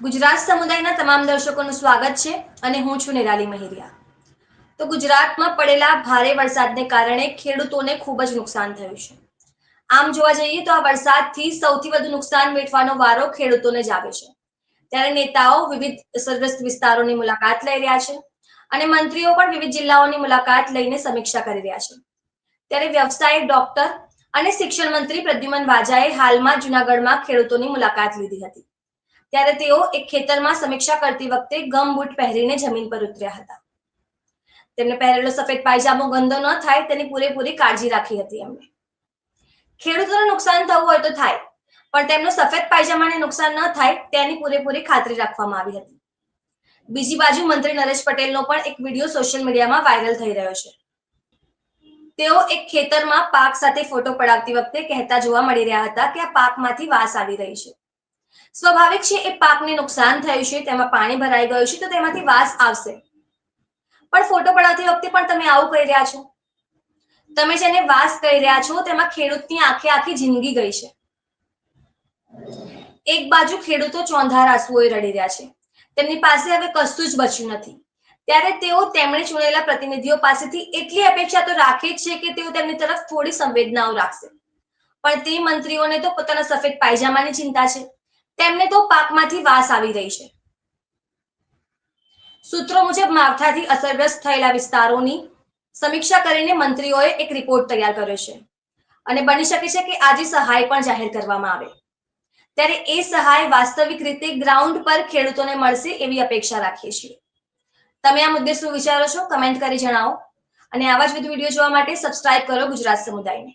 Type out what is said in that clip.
ગુજરાત સમુદાયના તમામ દર્શકોનું સ્વાગત છે અને હું છું નિરાલી મહેરિયા. તો ગુજરાતમાં પડેલા ભારે વરસાદને કારણે ખેડૂતોને ખૂબ જ નુકસાન થયું છે. આમ જોવા જઈએ તો આ વરસાદથી સૌથી વધુ નુકસાન વેઠવાનો વારો ખેડૂતોને જ આવે છે. ત્યારે નેતાઓ વિવિધ અસરગ્રસ્ત વિસ્તારોની મુલાકાત લઈ રહ્યા છે અને મંત્રીઓ પણ વિવિધ જિલ્લાઓની મુલાકાત લઈને સમીક્ષા કરી રહ્યા છે. ત્યારે વ્યવસાયિક ડોક્ટર અને શિક્ષણ મંત્રી પ્રદ્યુમન વાજાએ હાલમાં જુનાગઢમાં ખેડૂતોની મુલાકાત લીધી હતી. ત્યારે તેઓ એક ખેતરમાં સમીક્ષા કરતી વખતે ગમ બૂટ પહેરીને જમીન પર ઉતર્યા હતા. તેમને પહેરેલો સફેદ પાયજામો ગંદો ન થાય તેની પૂરેપૂરી કાળજી રાખી હતી એમણે. ખેડૂતોને નુકસાન થવું હોય તો થાય, પણ તેમનો સફેદ પાયજામાને નુકસાન ન થાય તેની પૂરેપૂરી ખાતરી રાખવામાં આવી હતી. બીજી બાજુ મંત્રી નરેશ પટેલનો પણ એક વીડિયો સોશિયલ મીડિયામાં વાયરલ થઈ રહ્યો છે. તેઓ એક ખેતરમાં પાક સાથે ફોટો પડાવતી વખતે કહેતા જોવા મળી રહ્યા હતા કે આ પાકમાંથી વાસ આવી રહી છે. સ્વાભાવિક છે એ પાકને નુકસાન થયું છે, તેમાં પાણી ભરાઈ ગયું છે, તો તેમાંથી વાસ આવશે. પણ ફોટો પડાવતી વખતે પણ તમે આવું કહી રહ્યા છો. તમે જેને વાસ કહી રહ્યા છો, તેમાં ખેડૂતની આખે આખી જિંદગી ગઈ છે. એક બાજુ ખેડૂતો ચોંધાર આંસુઓએ રડી રહ્યા છે. તેમની પાસે હવે કશું જ બચ્યું નથી. ત્યારે તેઓ તેમણે ચૂંટેલા પ્રતિનિધિઓ પાસેથી એટલી અપેક્ષા તો રાખે જ છે કે તેઓ તેમની તરફ થોડી સંવેદનાઓ રાખશે. પણ તે મંત્રીઓને તો પોતાના સફેદ પાયજામાની ચિંતા છે. તેમને તો પાકમાંથી વાસ આવી રહી છે. સૂત્રો મુજબ માવઠાથી અસરગ્રસ્ત થયેલા વિસ્તારોની સમીક્ષા કરીને મંત્રીઓએ એક રિપોર્ટ તૈયાર કર્યો છે. અને બની શકે છે કે આજે સહાય પણ જાહેર કરવામાં આવે. ત્યારે એ સહાય વાસ્તવિક રીતે ગ્રાઉન્ડ પર ખેડૂતોને મળશે એવી અપેક્ષા રાખીએ છીએ. તમે આ મુદ્દે શું વિચારો છો? કમેન્ટ કરી જણાવો. અને આવા જ વીડિયો જોવા માટે સબસ્ક્રાઇબ કરો ગુજરાત સમુદાયને.